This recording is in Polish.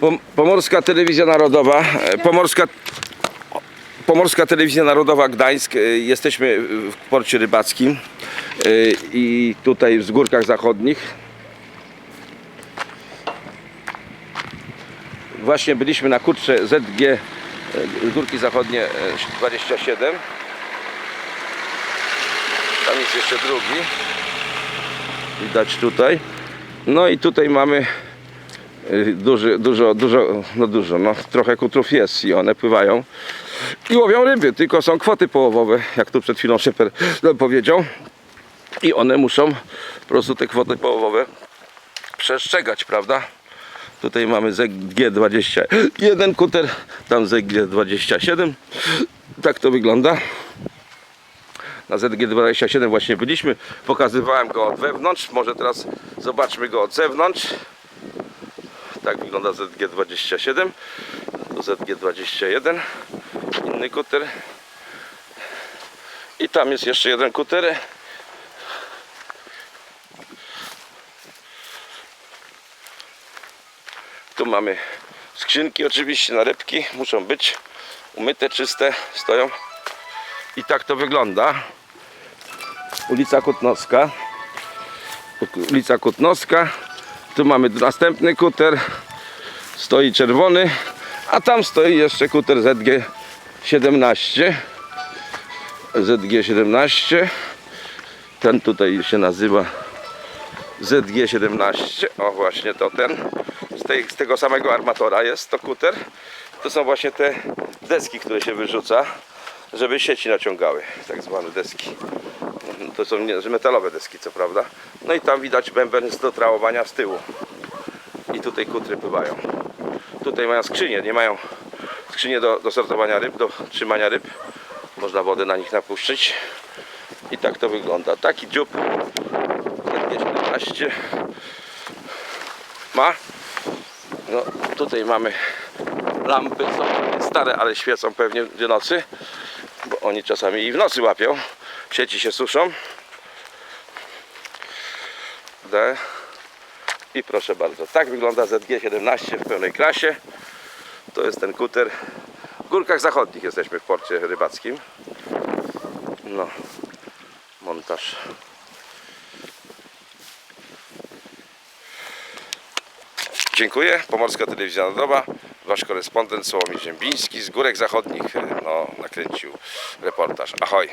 Pom- Pomorska Telewizja Narodowa, e, Pomorska, Pomorska Telewizja Narodowa Gdańsk. e, Jesteśmy w porcie rybackim e, i tutaj w Zgórkach Zachodnich. Właśnie byliśmy na kurcze ZG Górki Zachodnie e, 27. Tam jest jeszcze drugi. Widać tutaj. No i tutaj mamy y, duży, dużo, dużo, no dużo, no trochę kutrów jest i one pływają i łowią ryby, tylko są kwoty połowowe, jak tu przed chwilą Szeper powiedział. I one muszą po prostu te kwoty połowowe przestrzegać, prawda? Tutaj mamy ZG21 kuter, tam ZG27 tak to wygląda na ZG27 właśnie byliśmy. Pokazywałem go od wewnątrz. Może teraz zobaczmy go od zewnątrz. Tak wygląda ZG27. Tu ZG21. Inny kuter. I tam jest jeszcze jeden kuter. Tu mamy skrzynki oczywiście na rybki. Muszą być umyte, czyste. Stoją. I tak to wygląda. Ulica Kutnowska. Ulica Kutnowska. Tu mamy następny kuter. Stoi czerwony. A tam stoi jeszcze kuter ZG17. ZG17. Ten tutaj się nazywa ZG17. O właśnie to ten. Z, tej, z tego samego armatora jest to kuter. To są właśnie te deski, które się wyrzuca żeby sieci naciągały, tak zwane deski. To są metalowe deski, co prawda. No i tam widać bęben z dotrałowania z tyłu. I tutaj kutry pływają. Tutaj mają skrzynie, nie mają skrzynie do, do sortowania ryb, do trzymania ryb. Można wodę na nich napuszczyć. I tak to wygląda. Taki dziób ZG17 ma. No, tutaj mamy lampy, są stare, ale świecą pewnie w nocy, bo oni czasami i w nocy łapią. Sieci się suszą. D. I proszę bardzo, tak wygląda ZG17 w pełnej klasie. To jest ten kuter. W Górkach Zachodnich jesteśmy w porcie rybackim. No, montaż. Dziękuję. Pomorska Telewizja Narodowa. Wasz korespondent Sławomir Ziębiński z Górek Zachodnich e, no, nakręcił reportaż. Ahoj!